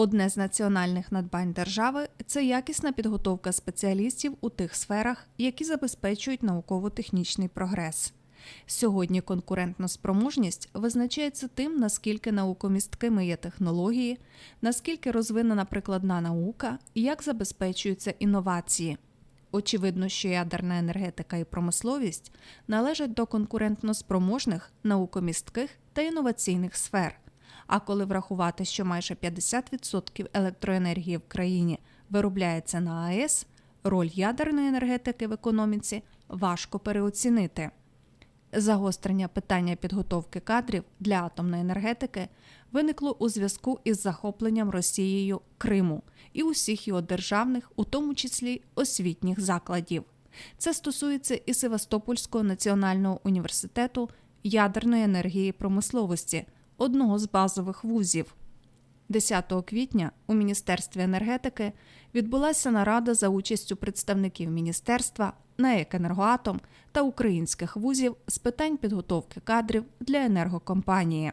Одне з національних надбань держави це якісна підготовка спеціалістів у тих сферах, які забезпечують науково-технічний прогрес. Сьогодні конкурентна спроможність визначається тим, наскільки наукомісткими є технології, наскільки розвинена прикладна наука і як забезпечуються інновації. Очевидно, що ядерна енергетика і промисловість належать до конкурентно спроможних, наукомістких та інноваційних сфер. А коли врахувати, що майже 50% електроенергії в країні виробляється на АЕС, роль ядерної енергетики в економіці важко переоцінити. Загострення питання підготовки кадрів для атомної енергетики виникло у зв'язку із захопленням Росією Криму і усіх його державних, у тому числі освітніх закладів. Це стосується і Севастопольського національного університету ядерної енергії промисловості, одного з базових вузів. 10 квітня у Міністерстві енергетики відбулася нарада за участю представників міністерства, НАЕК «Енергоатом» та українських вузів з питань підготовки кадрів для енергокомпанії.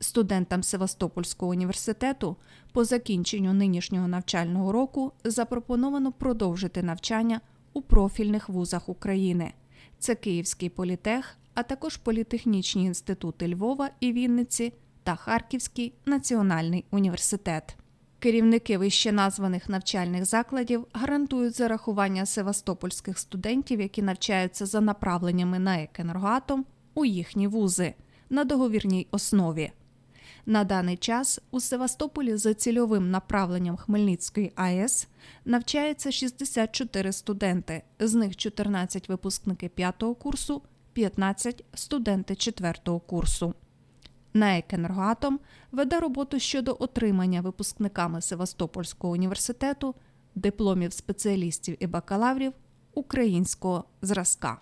Студентам Севастопольського університету по закінченню нинішнього навчального року запропоновано продовжити навчання у профільних вузах України. Це Київський політех, а також політехнічні інститути Львова і Вінниці та Харківський національний університет. Керівники вищеназваних навчальних закладів гарантують зарахування севастопольських студентів, які навчаються за направленнями на «Екенергоатом» у їхні вузи на договірній основі. На даний час у Севастополі за цільовим направленням Хмельницької АЕС навчається 64 студенти, з них 14 випускники 5 курсу, 15 студенти 4 курсу. «Енергоатом» веде роботу щодо отримання випускниками Севастопольського університету дипломів спеціалістів і бакалаврів українського зразка.